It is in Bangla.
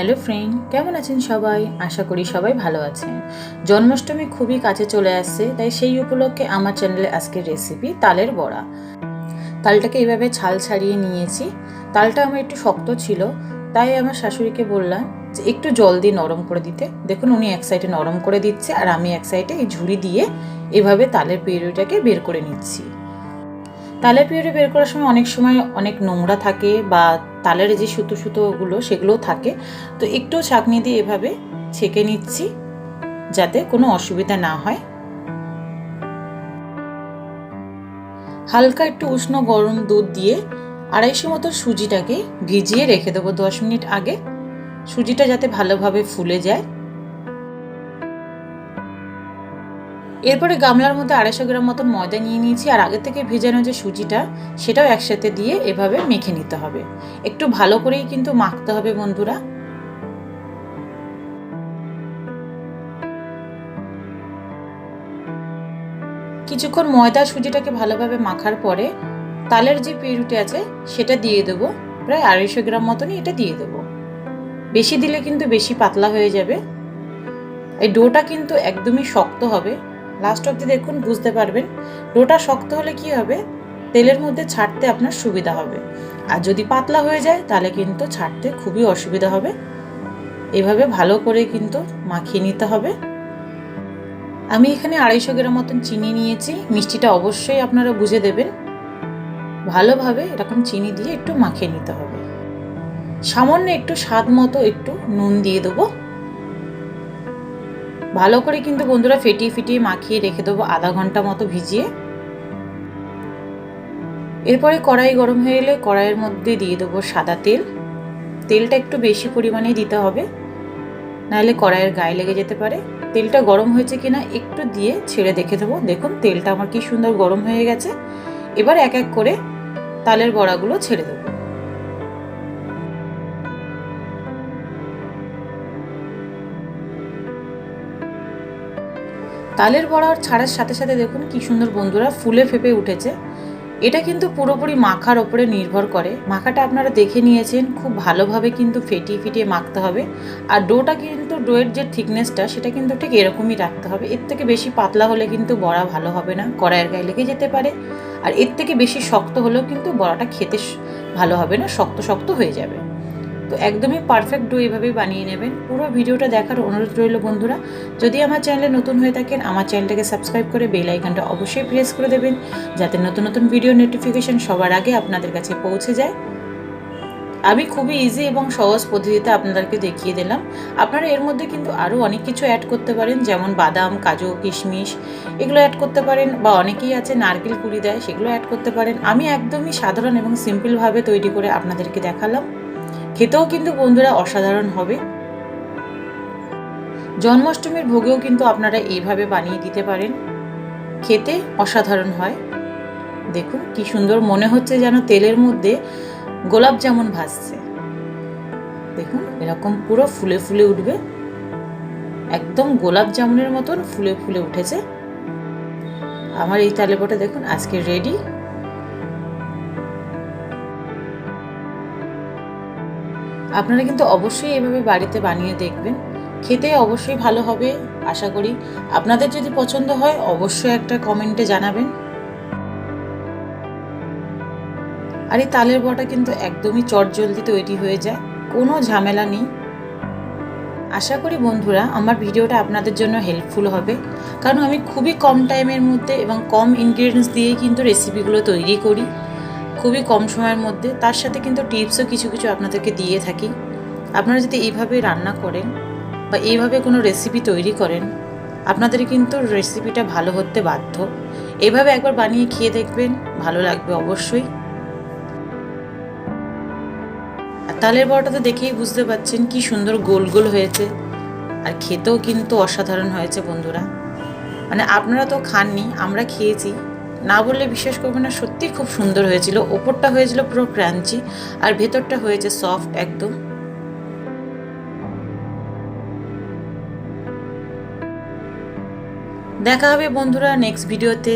হ্যালো ফ্রেন্ড, কেমন আছেন সবাই? আশা করি সবাই ভালো আছেন। জন্মাষ্টমী খুবই কাছে চলে আসছে, তাই সেই উপলক্ষে আমার চ্যানেলে আজকের রেসিপি তালের বড়া। তালটাকে এইভাবে ছাল ছাড়িয়ে নিয়েছি। তালটা আমার একটু শক্ত ছিল, তাই আমার শাশুড়িকে বললাম যে একটু জল দিয়ে নরম করে দিতে। দেখুন, উনি এক সাইডে নরম করে দিচ্ছে আর আমি এক সাইডে এই ঝুড়ি দিয়ে এভাবে তালের পিউরিটাকে বের করে নিচ্ছি। তালের পিউরি বের করার সময় অনেক সময় অনেক নোংরা থাকে বা তালের যে সুতো সুতোগুলো সেগুলোও থাকে। তো একটু ছাঁকনি দিয়ে এভাবে ছেঁকে নিচ্ছি যাতে কোনো অসুবিধা না হয়। হালকা একটু উষ্ণ গরম দুধ দিয়ে আড়াইশো মতো সুজিটাকে ভিজিয়ে রেখে দেবো দশ মিনিট আগে। সুজিটা যাতে ভালোভাবে ফুলে যায়। এরপরে গামলার মধ্যে আড়াইশো গ্রাম মতন ময়দা নিয়ে নিয়েছি, আর আগে থেকে ভেজানো যে সুজিটা, সেটাও একসাথে দিয়ে এভাবে মেখে নিতে হবে। একটু ভালো করেই কিন্তু মাখতে হবে বন্ধুরা। কিছুক্ষণ ময়দা সুজিটাকে ভালোভাবে মাখার পরে তালের যে পিউরিটি আছে, সেটা দিয়ে দেবো। প্রায় আড়াইশো গ্রাম মতনই এটা দিয়ে দেবো। বেশি দিলে কিন্তু বেশি পাতলা হয়ে যাবে। এই ডোটা কিন্তু একদমই শক্ত হবে। লাস্ট অব্দি দেখুন, বুঝতে পারবেন। ডোটা শক্ত হলে কি হবে? তেলের মধ্যে ছাড়তে আপনার সুবিধা হবে। আর যদি পাতলা হয়ে যায়, তাহলে কিন্তু ছাড়তে খুবই অসুবিধা হবে। এভাবে ভালো করে কিন্তু মাখিয়ে নিতে হবে। আমি এখানে আড়াইশো গ্রাম মতন চিনি নিয়েছি। মিষ্টিটা অবশ্যই আপনারা বুঝে দেবেন। ভালোভাবে এরকম চিনি দিয়ে একটু মাখিয়ে নিতে হবে। সামান্য একটু স্বাদ মতো একটু নুন দিয়ে দেবো। ভালো করে কিন্তু বন্ধুরা ফেটিয়ে ফিটিয়ে মাখিয়ে রেখে দেবো আধা ঘণ্টা মতো ভিজিয়ে। এরপরে কড়াই গরম হয়ে এলে কড়াইয়ের মধ্যে দিয়ে দেবো সাদা তেল। তেলটা একটু বেশি পরিমাণে দিতে হবে, নাহলে কড়াইয়ের গায়ে লেগে যেতে পারে। তেলটা গরম হয়েছে কিনা একটু দিয়ে ছেড়ে দেখে দেবো। দেখুন, তেলটা আমার কি সুন্দর গরম হয়ে গেছে। এবার এক এক করে তালের বড়াগুলো ছেড়ে দেবো। তালের বড়া ছাড়ার সাথে সাথে দেখুন কি সুন্দর বন্ধুরা, ফুলে ফেপে উঠেছে। এটা কিন্তু পুরোপুরি মাখার ওপরে নির্ভর করে। মাখাটা আপনারা দেখে নিয়েছেন, খুব ভালোভাবে কিন্তু ফেটিয়ে ফিটিয়ে মাখতে হবে। আর ডোটা কিন্তু ডোয়ের যে থিকনেসটা, সেটা কিন্তু ঠিক এরকমই রাখতে হবে। এর থেকে বেশি পাতলা হলে কিন্তু বড়া ভালো হবে না, কড়াইয়ের গায়ে লেগে যেতে পারে। আর এর থেকে বেশি শক্ত হলেও কিন্তু বড়াটা খেতে ভালো হবে না, শক্ত শক্ত হয়ে যাবে। তো একদমই পারফেক্ট ডো এভাবেই বানিয়ে নেবেন। পুরো ভিডিওটা দেখার অনুরোধ রইল বন্ধুরা। যদি আমার চ্যানেলে নতুন হয়ে থাকেন, আমার চ্যানেলটাকে সাবস্ক্রাইব করে বেল আইকনটা অবশ্যই প্রেস করে দেবেন, যাতে নতুন নতুন ভিডিও নোটিফিকেশান সবার আগে আপনাদের কাছে পৌঁছে যায়। আমি খুবই ইজি এবং সহজ পদ্ধতিতে আপনাদেরকে দেখিয়ে দিলাম। আপনারা এর মধ্যে কিন্তু আরও অনেক কিছু অ্যাড করতে পারেন, যেমন বাদাম, কাজু, কিশমিশ এগুলো অ্যাড করতে পারেন, বা অনেকেই আছে নারকেল কুড়ি দেয়, সেগুলো অ্যাড করতে পারেন। আমি একদমই সাধারণ এবং সিম্পলভাবে তৈরি করে আপনাদেরকে দেখালাম। খেতেও কিন্তু বন্ধুরা অসাধারণ হবে। জন্মাষ্টমীর ভোগেও কিন্তু আপনারা এইভাবে বানিয়ে দিতে পারেন। খেতে অসাধারণ হয়। দেখুন কি সুন্দর মনে হচ্ছে যেন তেলের মধ্যে গোলাপ জামুন ভাসছে দেখুন এরকম পুরো ফুলে ফুলে উঠবে। একদম গোলাপ জামুনের মতন ফুলে ফুলে উঠেছে। আমার এই তালেপটা দেখুন আজকে রেডি আপনারা কিন্তু অবশ্যই এভাবে বাড়িতে বানিয়ে দেখবেন। খেতে অবশ্যই ভালো হবে, আশা করি। আপনাদের যদি পছন্দ হয়, অবশ্যই একটা কমেন্টে জানাবেন। আর এই তালের বড়া কিন্তু একদমই চটজলদি তৈরি হয়ে যায়, কোনো ঝামেলা নেই। আশা করি বন্ধুরা, আমার ভিডিওটা আপনাদের জন্য হেল্পফুল হবে। কারণ আমি খুবই কম টাইমের মধ্যে এবং কম ইনগ্রিডিয়েন্টস দিয়েই কিন্তু রেসিপিগুলো তৈরি করি। খুবই কম সময়ের মধ্যে, তার সাথে কিন্তু টিপসও কিছু কিছু আপনাদেরকে দিয়ে থাকি। আপনারা যদি এইভাবে রান্না করেন বা এইভাবে কোনো রেসিপি তৈরি করেন, আপনাদের কিন্তু রেসিপিটা ভালো হতে বাধ্য। এভাবে একবার বানিয়ে খেয়ে দেখবেন, ভালো লাগবে অবশ্যই। আর তালের তো দেখেই বুঝতে পারছেন কি সুন্দর গোল গোল হয়েছে। আর খেতেও কিন্তু অসাধারণ হয়েছে বন্ধুরা। মানে আপনারা তো খাননি, আমরা খেয়েছি। না বললে বিশ্বাস করবে না, সত্যি খুব সুন্দর হয়েছিল। ওপরটা হয়েছিল পুরো ক্রাঞ্চি, আর ভেতরটা হয়েছে সফট একদম। দেখা হবে বন্ধুরা নেক্সট ভিডিওতে